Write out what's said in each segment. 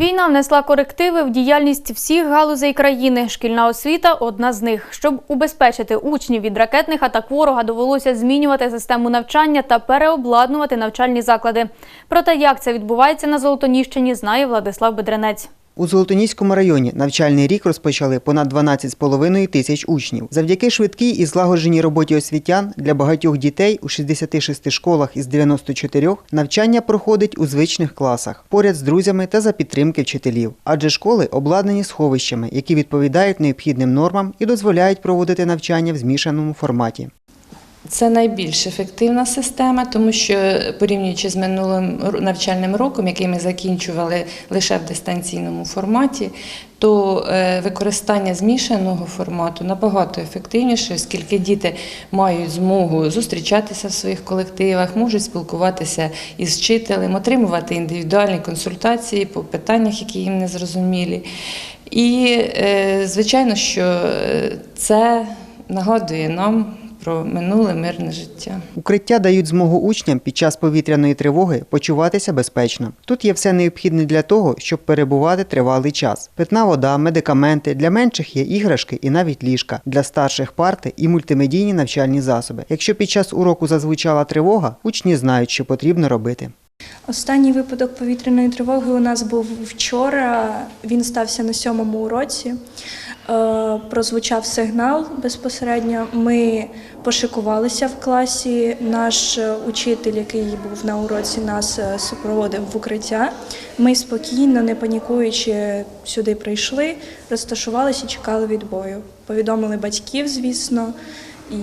Війна внесла корективи в діяльність всіх галузей країни. Шкільна освіта одна з них. Щоб убезпечити учнів від ракетних атак ворога, довелося змінювати систему навчання та переобладнувати навчальні заклади. Проте, як це відбувається на Золотоніщині, знає Владислав Бедренець. У Золотоніському районі навчальний рік розпочали понад 12,5 тисяч учнів. Завдяки швидкій і злагодженій роботі освітян для багатьох дітей у 66 школах із 94 навчання проходить у звичних класах, поряд з друзями та за підтримки вчителів. Адже школи обладнані сховищами, які відповідають необхідним нормам і дозволяють проводити навчання в змішаному форматі. Це найбільш ефективна система, тому що порівнюючи з минулим навчальним роком, який ми закінчували лише в дистанційному форматі, то е, використання змішаного формату набагато ефективніше, оскільки діти мають змогу зустрічатися в своїх колективах, можуть спілкуватися із вчителем, отримувати індивідуальні консультації по питаннях, які їм не зрозумілі. І, е, звичайно, що е, це нагадує нам про минуле мирне життя. Укриття дають змогу учням під час повітряної тривоги почуватися безпечно. Тут є все необхідне для того, щоб перебувати тривалий час: питна вода, медикаменти. Для менших є іграшки і навіть ліжка, для старших парти і мультимедійні навчальні засоби. Якщо під час уроку зазвучала тривога, учні знають, що потрібно робити. Останній випадок повітряної тривоги у нас був вчора. Він стався на сьомому уроці. Е, Прозвучав сигнал безпосередньо. Ми пошикувалися в класі. Наш е, учитель, який був на уроці, нас е, супроводив в укриття. Ми спокійно, не панікуючи, сюди прийшли, розташувалися і чекали відбою. Повідомили батьків, звісно, і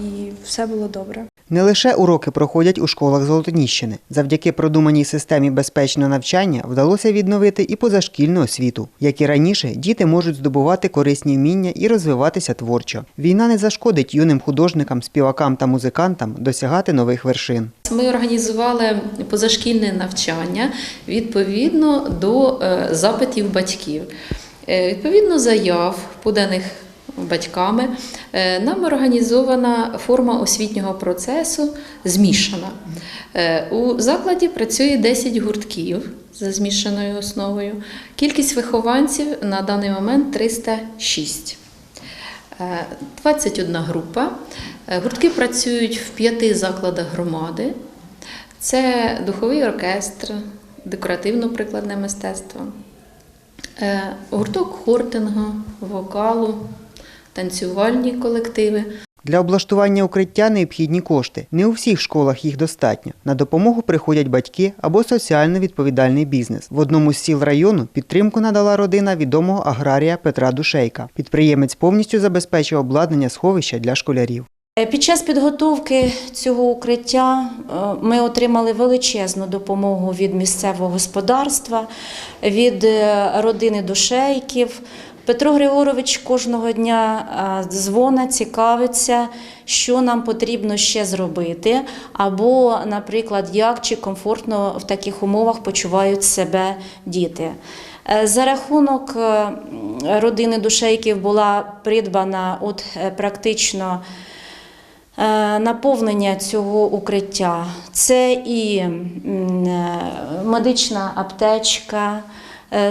все було добре. Не лише уроки проходять у школах Золотоніщини. Завдяки продуманій системі безпечного навчання вдалося відновити і позашкільну освіту. Як і раніше, діти можуть здобувати корисні вміння і розвиватися творчо. Війна не зашкодить юним художникам, співакам та музикантам досягати нових вершин. Ми організували позашкільне навчання відповідно до е, запитів батьків. Е, Відповідно заяв, поданих батьками, е, нам організована форма освітнього процесу змішана. Е, У закладі працює 10 гуртків за змішаною основою. Кількість вихованців на даний момент 306. Е, 21 група. Е, Гуртки працюють в п'яти закладах громади. Це духовий оркестр, декоративно-прикладне мистецтво, гурток хортингу, вокалу, танцювальні колективи. Для облаштування укриття необхідні кошти. Не у всіх школах їх достатньо. На допомогу приходять батьки або соціально відповідальний бізнес. В одному з сіл району підтримку надала родина відомого аграрія Петра Душейка. Підприємець повністю забезпечив обладнання сховища для школярів. Е, Під час підготовки цього укриття е, ми отримали величезну допомогу від місцевого господарства, від е, родини душейків. Петро Григорович кожного дня дзвонить, цікавиться, що нам потрібно ще зробити, або, наприклад, як чи комфортно в таких умовах почувають себе діти. Е, За рахунок е, родини душейків була придбана от е, практично наповнення цього укриття. Це і медична аптечка,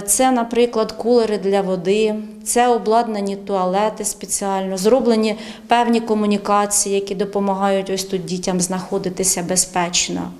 це, наприклад, кулери для води, це обладнані туалети спеціально, зроблені певні комунікації, які допомагають ось тут дітям знаходитися безпечно.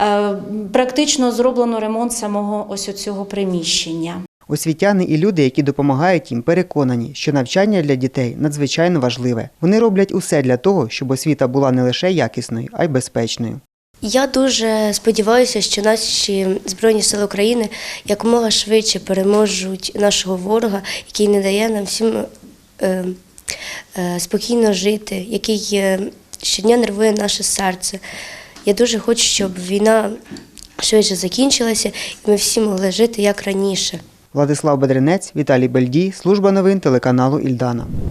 Е, Практично зроблено ремонт самого ось цього приміщення. Освітяни і люди, які допомагають їм, переконані, що навчання для дітей надзвичайно важливе. Вони роблять усе для того, щоб освіта була не лише якісною, а й безпечною. Я дуже сподіваюся, що наші Збройні Сили України якомога швидше переможуть нашого ворога, який не дає нам всім е, е, спокійно жити, який е, щодня нервує наше серце. Я дуже хочу, щоб війна швидше закінчилася і ми всі могли жити як раніше. Владислав Бедренець, Віталій Бельдій, служба новин телеканалу Ільдана.